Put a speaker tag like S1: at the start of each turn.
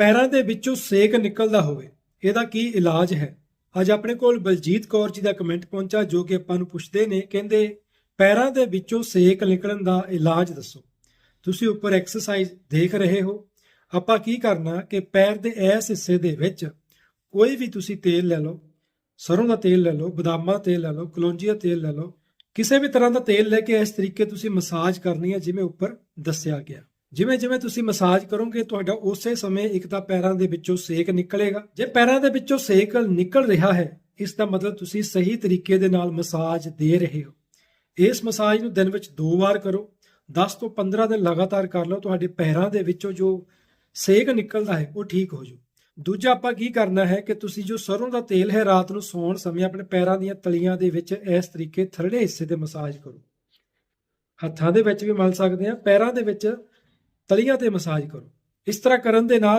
S1: ਪੈਰਾਂ ਦੇ ਵਿੱਚੋਂ ਸੇਕ ਨਿਕਲਦਾ ਹੋਵੇ, ਇਹਦਾ ਕੀ ਇਲਾਜ ਹੈ? ਅੱਜ ਆਪਣੇ ਕੋਲ ਬਲਜੀਤ ਕੌਰ ਜੀ ਦਾ ਕਮੈਂਟ ਪਹੁੰਚਾ, ਜੋ ਕਿ ਆਪਾਂ ਨੂੰ ਪੁੱਛਦੇ ਨੇ, ਕਹਿੰਦੇ, ਪੈਰਾਂ ਦੇ ਵਿੱਚੋਂ ਸੇਕ ਨਿਕਲਣ ਦਾ ਇਲਾਜ ਦੱਸੋ। ਤੁਸੀਂ ਉੱਪਰ ਐਕਸਰਸਾਈਜ਼ ਦੇਖ ਰਹੇ ਹੋ। ਆਪਾਂ ਕੀ ਕਰਨਾ ਕਿ ਪੈਰ ਦੇ ਇਸ ਹਿੱਸੇ ਦੇ ਵਿੱਚ ਕੋਈ ਵੀ ਤੁਸੀਂ ਤੇਲ ਲੈ ਲਓ, ਸਰੋਂ ਦਾ ਤੇਲ ਲੈ ਲਓ, ਬਦਾਮਾਂ ਦਾ ਤੇਲ ਲੈ ਲਓ, ਕਲੌਂਜੀ ਦਾ ਤੇਲ ਲੈ ਲਓ, ਕਿਸੇ ਵੀ ਤਰ੍ਹਾਂ ਦਾ ਤੇਲ ਲੈ ਕੇ ਇਸ ਤਰੀਕੇ ਤੁਸੀਂ ਮਸਾਜ ਕਰਨੀ ਹੈ, ਜਿਵੇਂ ਉੱਪਰ ਦੱਸਿਆ ਗਿਆ। ਜਿਵੇਂ ਜਿਵੇਂ ਤੁਸੀਂ ਮਸਾਜ ਕਰੋਗੇ, ਤੁਹਾਡਾ ਉਸੇ ਸਮੇਂ ਇੱਕ ਤਾਂ ਪੈਰਾਂ ਦੇ ਵਿੱਚੋਂ ਸੇਕ ਨਿਕਲੇਗਾ। ਜੇ ਪੈਰਾਂ ਦੇ ਵਿੱਚੋਂ ਸੇਕ ਨਿਕਲ ਰਿਹਾ ਹੈ, ਇਸ ਦਾ ਮਤਲਬ ਤੁਸੀਂ ਸਹੀ ਤਰੀਕੇ ਦੇ ਨਾਲ ਮਸਾਜ ਦੇ ਰਹੇ ਹੋ। ਇਸ ਮਸਾਜ ਨੂੰ ਦਿਨ ਵਿੱਚ ਦੋ ਵਾਰ ਕਰੋ 10 ਤੋਂ 15 ਦਿਨ ਲਗਾਤਾਰ ਕਰ ਲਓ, ਤੁਹਾਡੇ ਪੈਰਾਂ ਦੇ ਵਿੱਚੋਂ ਜੋ ਸੇਕ ਨਿਕਲਦਾ ਹੈ, ਉਹ ਠੀਕ ਹੋ ਜੂ ਦੂਜਾ ਆਪਾਂ ਕੀ ਕਰਨਾ ਹੈ ਕਿ ਤੁਸੀਂ ਜੋ ਸਰੋਂ ਦਾ ਤੇਲ ਹੈ, ਰਾਤ ਨੂੰ ਸੌਣ ਸਮੇਂ ਆਪਣੇ ਪੈਰਾਂ ਦੀਆਂ ਤਲੀਆਂ ਦੇ ਵਿੱਚ ਇਸ ਤਰੀਕੇ ਥਰੜੇ ਹਿੱਸੇ ਤੇ ਮਸਾਜ ਕਰੋ। ਹੱਥਾਂ ਦੇ ਵਿੱਚ ਵੀ ਮਲ ਸਕਦੇ ਆ ਪੈਰਾਂ ਦੇ ਵਿੱਚ ਤਲੀਆਂ ਤੇ ਮਸਾਜ ਕਰੋ। ਇਸ ਤਰ੍ਹਾਂ ਕਰਨ ਦੇ ਨਾਲ